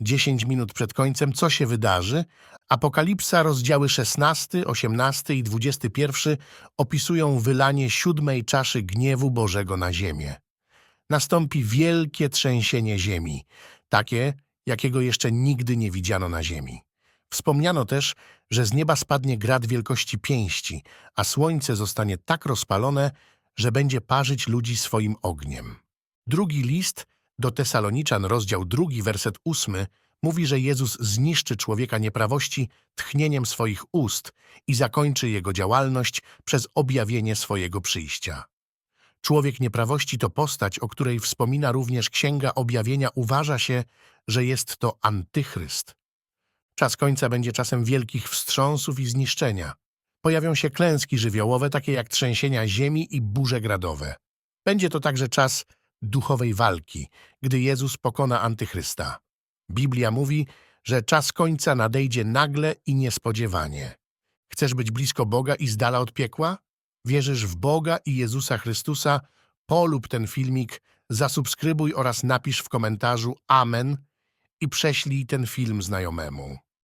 10 minut przed końcem, co się wydarzy? Apokalipsa, rozdziały 16, 18 i 21 opisują wylanie siódmej czaszy gniewu Bożego na ziemię. Nastąpi wielkie trzęsienie ziemi, takie, jakiego jeszcze nigdy nie widziano na ziemi. Wspomniano też, że z nieba spadnie grad wielkości pięści, a słońce zostanie tak rozpalone, że będzie parzyć ludzi swoim ogniem. Drugi list do Tesaloniczan, rozdział drugi, werset ósmy, mówi, że Jezus zniszczy człowieka nieprawości tchnieniem swoich ust i zakończy jego działalność przez objawienie swojego przyjścia. Człowiek nieprawości to postać, o której wspomina również Księga Objawienia. Uważa się, że jest to antychryst. Czas końca będzie czasem wielkich wstrząsów i zniszczenia. Pojawią się klęski żywiołowe, takie jak trzęsienia ziemi i burze gradowe. Będzie to także czas duchowej walki, gdy Jezus pokona antychrysta. Biblia mówi, że czas końca nadejdzie nagle i niespodziewanie. Chcesz być blisko Boga i z dala od piekła? Wierzysz w Boga i Jezusa Chrystusa? Polub ten filmik, zasubskrybuj oraz napisz w komentarzu Amen i prześlij ten film znajomemu.